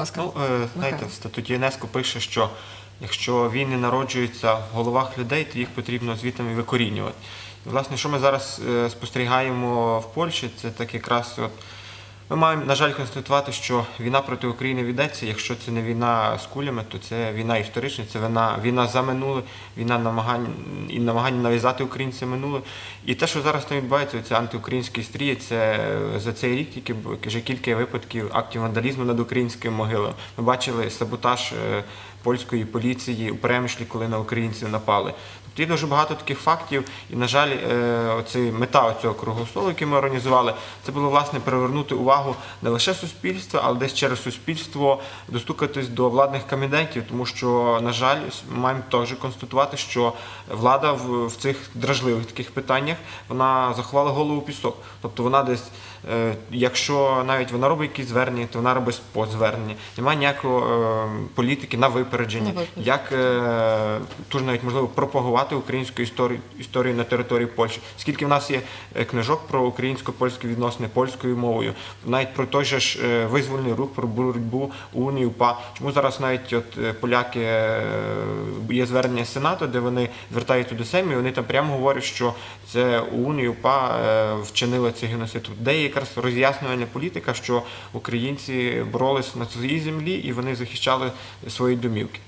ласка. Ну, е, знаєте, в статуті ЮНЕСКО пише, що якщо війни народжуються в головах людей, то їх потрібно звітами викорінювати. І, власне, що ми зараз е, спостерігаємо в Польщі, це так якраз от. Ми маємо, на жаль, констатувати, що війна проти України ведеться. Якщо це не війна з кулями, то це війна історична, це війна, війна за минуле, війна намагань і намагання нав'язати українцям минуле. І те, що зараз там відбувається, це антиукраїнські стрії, це е, за цей рік тільки вже кілька випадків актів вандалізму над українськими могилами. Ми бачили саботаж е, польської поліції у Перемишлі, коли на українців напали. Тобто є дуже багато таких фактів, і, на жаль, е, оці мета цього круглого столу, який ми організували, це було власне привернути увагу не лише суспільства, але десь через суспільство достукатись до владних кабінетів, тому що, на жаль, маємо теж констатувати, що влада в, цих дражливих таких питаннях вона заховала голову пісок. Тобто вона десь, е, якщо навіть вона робить якісь звернення, то вона робить по звернення. Немає ніякого е, політики на випередження, як е, дуже навіть можливо пропагувати українську історію, історію на території Польщі. Скільки в нас є книжок про українсько-польські відносини польською мовою, навіть про той же ж е, визвольний рух, про боротьбу унію УПА. Чому зараз навіть от е, поляки е, є звернення Сенату, де вони звертаються до СЕМ, і вони там прямо говорять, що це унію УПА вчинили цей геноцид. Де є якраз роз'яснювальна політика, що українці боролись на своїй землі і вони захищали свої домівки.